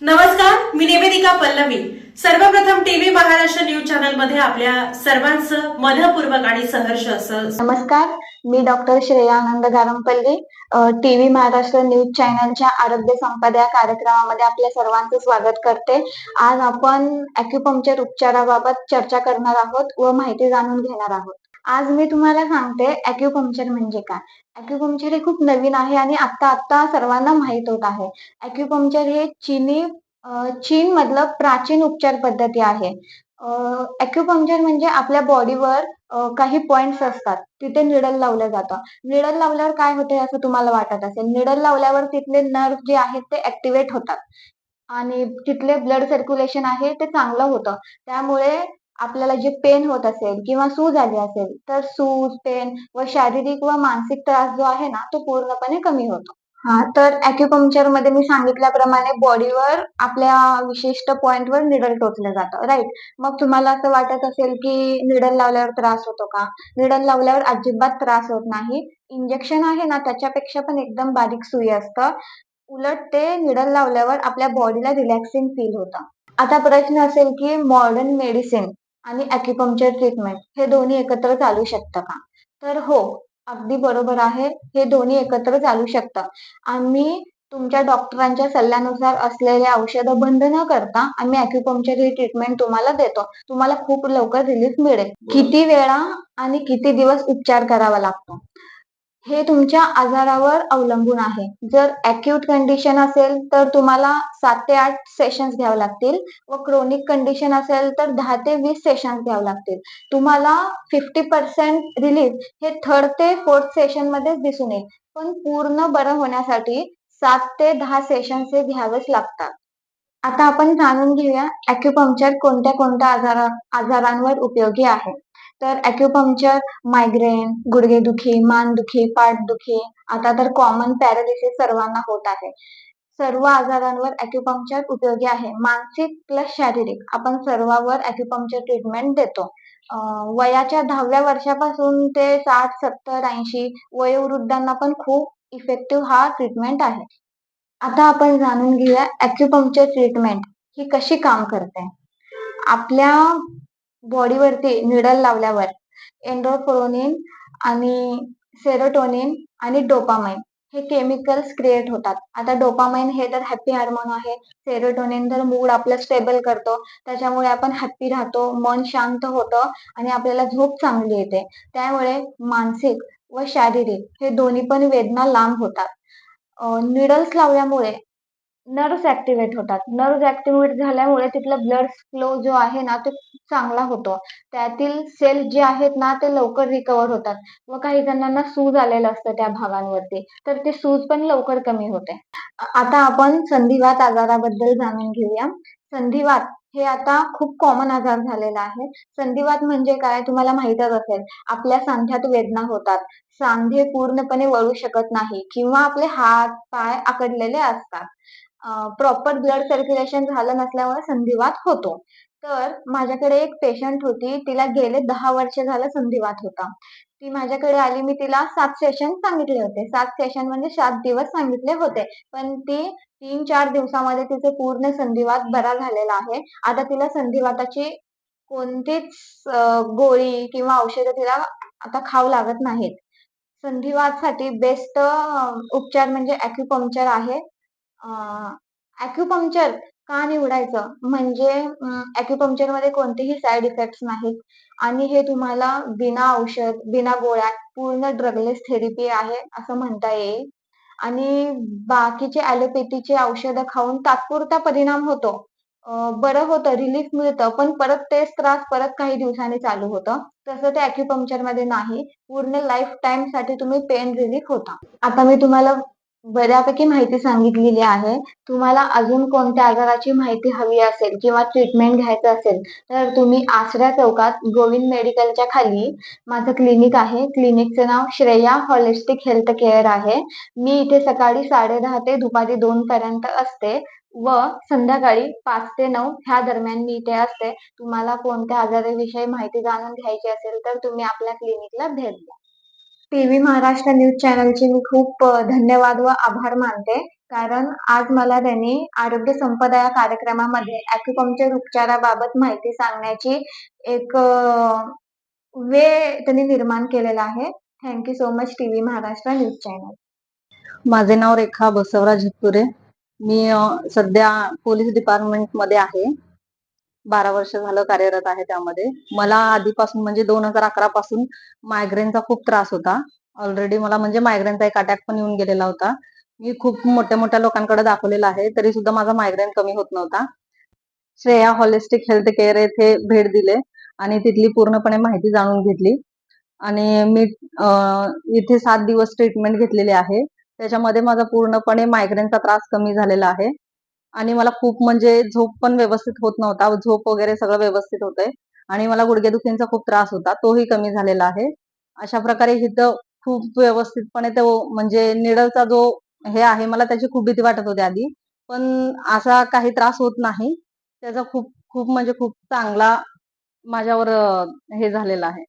नमस्कार मी निवेदिका पल्लवी. सर्वप्रथम TV Maharashtra news चॅनलमध्ये आपल्या सर्वांचं मनपूर्वक आणि सहर्ष असं नमस्कार मी doctor Shreya Anand Garampalli TV Maharashtra news चॅनलच्या आरोग्य संपदा कार्यक्रमामध्ये आपल्या सर्वांचं स्वागत करते. आज आपण अॅक्युपंक्चर उपचाराबाबत चर्चा करणार आहोत व माहिती जाणून घेणार आहोत. आज मी तुम्हाला सांगते अॅक्युपंक्चर म्हणजे काय. अॅक्युपंक्चर हे खूप नवीन आहे आणि आता आता सर्वांना माहीत होत आहे. अॅक्युपंक्चर हे चीनी चीन मधलं प्राचीन उपचार पद्धती आहे. अॅक्युपंक्चर म्हणजे आपल्या बॉडीवर काही पॉइंट्स असतात. तिथे निडल लावलं जातं. निडल लावल्यावर काय होते असं तुम्हाला वाटत असेल. निडल लावल्यावर तिथले नर्व जे आहेत ते ऍक्टिव्हेट होतात. आणि तिथले ब्लड सर्क्युलेशन आहे ते चांगलं होतं. त्यामुळे आपल्याला जे पेन होत असेल किंवा सूज आली असेल तर सूज पेन व शारीरिक व मानसिक त्रास जो आहे ना तो पूर्णपणे कमी होतो. हा तर अॅक्युपंक्चरमध्ये मी सांगितल्याप्रमाणे बॉडीवर आपल्या विशिष्ट पॉइंटवर निडल टोचलं जातं राईट मग तुम्हाला असं वाटत असेल की निडल लावल्यावर त्रास होतो का? निडल लावल्यावर अजिबात त्रास होत नाही. इंजेक्शन आहे ना त्याच्यापेक्षा पण एकदम बारीक सुई असतं. उलट ते निडल लावल्यावर आपल्या बॉडीला रिलॅक्सिंग फील होतं. आता प्रश्न असेल की मॉडर्न मेडिसिन आणि अॅक्युपंक्चर ट्रीटमेंट हे दोन्ही एकत्र चालू शकतं का? तर हो अगदी बरोबर आहे. हे दोन्ही एकत्र चालू शकतं. आम्ही तुमच्या डॉक्टरांच्या सल्ल्यानुसार असलेले औषधं बंद न करता आम्ही अॅक्युपंक्चर ही ट्रीटमेंट तुम्हाला देतो. तुम्हाला खूप लवकर रिलीफ मिळेल. किती वेळा आणि किती दिवस उपचार करावा लागतो? हे तुमच्या आजारावर अवलंबून आहे. जर अॅक्यूट कंडिशन असेल तर तुम्हाला सात ते आठ सेशन्स घ्यावे लागतील. व क्रोनिक कंडिशन असेल तर दहा ते वीस सेशन्स घ्यावे लागतील. तुम्हाला फिफ्टी पर्सेंट रिलीफ हे थर्ड ते फोर्थ सेशन मध्येच दिसून येईल. पण पूर्ण बरं होण्यासाठी सात ते दहा सेशन्स हे घ्यावेच लागतात. आता आपण जाणून घेऊया अॅक्युपंक्चर कोणत्या कोणत्या आजारा आजारांवर उपयोगी आहे. तर अॅक्युपंक्चर मायग्रेन गुडघेदुखी मानदुखी पाठदुखी आता तर कॉमन पॅरालिसिस सर्वांना होत आहे. सर्व आजारांवर अॅक्युपंक्चर उपयोगी आहे. मानसिक प्लस शारीरिक. आपण सर्वांवर अॅक्युपंक्चर ट्रीटमेंट देतो. वयाच्या दहाव्या वर्षापासून ते साठ सत्तर ऐंशी वयोवृद्धांना पण खूप इफेक्टिव्ह हा ट्रीटमेंट आहे. आता आपण जाणून घेऊया अॅक्युपंक्चर ट्रीटमेंट ही कशी काम करते? आपल्या बॉडीवरती निडल लावल्यावर एन्ड्रोफोरोनिन आणि सेरोटोनिन आणि डोपामाइन हे केमिकल्स क्रिएट होतात. आता डोपामाइन हे तर हॅपी हार्मोन आहे सेरोटोनिन तर मूड आपलं स्टेबल करतो त्याच्यामुळे आपण हॅप्पी राहतो मन शांत होतं आणि आपल्याला झोप चांगली येते. त्यामुळे मानसिक व शारीरिक हे दोन्ही पण वेदना लांब होतात. निडल्स लावल्यामुळे नर्व्स ऍक्टिव्हेट होतात. नर्व्स ऍक्टिव्हेट झाल्यामुळे तिथला ब्लड फ्लो जो आहे ना तो चांगला होतो. त्यातील सेल जे आहेत ना ते लवकर रिकवर होतात. व काही जणांना सूज आलेलं असतं त्या भागांवरती. तर ते सूज पण लवकर कमी होते. आता आपण संधिवात आजाराबद्दल जाणून घेऊया. संधिवात हे आता खूप कॉमन आजार झालेला आहे. संधिवात म्हणजे काय तुम्हाला माहीतच असेल. आपल्या सांध्यात वेदना होतात. सांधे पूर्णपणे वळू शकत नाही किंवा आपले हात पाय आकडलेले असतात. प्रॉपर ब्लड सर्क्युलेशन झालं नसल्यामुळे संधिवात होतो. तर माझ्याकडे एक पेशंट होती तिला गेले दहा वर्ष झालं संधिवात होता. ती माझ्याकडे आली मी तिला सात सेशन सांगितले होते. सात सेशन म्हणजे सात दिवस सांगितले होते. पण ती तीन चार दिवसामध्ये तिचे पूर्ण संधिवात बरा झालेला आहे. आता तिला संधिवाताची कोणतीच गोळी किंवा औषधं तिला आता खाऊ लागत नाहीत. संधिवातसाठी बेस्ट उपचार म्हणजे अॅक्युपंक्चर आहे. अॅक्युपंक्चर का निवडायचं? म्हणजे अॅक्युपंक्चरमध्ये कोणतेही साईड इफेक्ट्स नाहीत. आणि हे तुम्हाला बिना औषध बिना गोळ्या पूर्ण ड्रगलेस थेरपी आहे असं म्हणता येईल. आणि बाकीचे ॲलोपॅथीचे औषधं खाऊन तात्पुरता परिणाम होतो. बरं होतं रिलीफ मिळतं पण परत तेच त्रास परत काही दिवसांनी चालू होतं. तसं ते अॅक्युपंक्चरमध्ये नाही. पूर्ण लाईफ टाइमसाठी तुम्ही पेन रिलीफ होता. आता मी तुम्हाला बऱ्यापैकी माहिती सांगितलेली आहे. तुम्हाला अजून कोणत्या आजाराची माहिती हवी असेल किंवा ट्रीटमेंट घ्यायचं असेल तर तुम्ही आसऱ्या चौकात गोविंद मेडिकलच्या खाली माझं क्लिनिक आहे. क्लिनिकचं नाव श्रेया हॉलिस्टिक हेल्थ केअर आहे. मी इथे सकाळी साडे दहा ते दुपारी दोन पर्यंत असते व संध्याकाळी पाच ते नऊ ह्या दरम्यान मी इथे असते. तुम्हाला कोणत्या आजाराविषयी माहिती जाणून घ्यायची असेल तर तुम्ही आपल्या क्लिनिकला भेट द्या. टीव्ही महाराष्ट्र न्यूज चॅनलचे मी खूप धन्यवाद व आभार मानते कारण आज मला त्यांनी आरोग्य संपदा या कार्यक्रमामध्ये अॅक्युपंक्चर उपचाराबाबत माहिती सांगण्याची एक वे वेळ त्यांनी निर्माण केलेला आहे. Thank you so much TV Maharashtra news channel. माझे नाव रेखा बसवराज झिकतुरे मी सध्या पोलीस डिपार्टमेंटमध्ये आहे बारा वर्ष झालं कार्यरत आहे त्यामध्ये. मला आधीपासून म्हणजे दोन हजार अकरा पासून मायग्रेनचा खूप त्रास होता. ऑलरेडी मला म्हणजे मायग्रेनचा एक अटॅक पण येऊन गेलेला होता. मी खूप मोठ्या मोठ्या लोकांकडे दाखवलेला आहे तरी सुद्धा माझा मायग्रेन कमी होत नव्हता. श्रेया हॉलिस्टिक हेल्थ केअर येथे भेट दिले आणि तिथली पूर्णपणे माहिती जाणून घेतली. आणि मी इथे सात दिवस ट्रीटमेंट घेतलेली आहे. त्याच्यामध्ये माझा पूर्णपणे मायग्रेनचा त्रास कमी झालेला आहे. आणि मला खूप म्हणजे झोप पण व्यवस्थित होत नव्हता. झोप वगैरे सगळं व्यवस्थित होतंय. आणि मला गुडघेदुखींचा खूप त्रास होता. तोही कमी झालेला आहे. अशा प्रकारे इथं खूप व्यवस्थितपणे तो म्हणजे निडलचा जो हे आहे मला त्याची खूप भीती वाटत होती आधी. पण असा काही त्रास होत नाही. त्याचा खूप खूप म्हणजे खूप चांगला माझ्यावर हे झालेला आहे.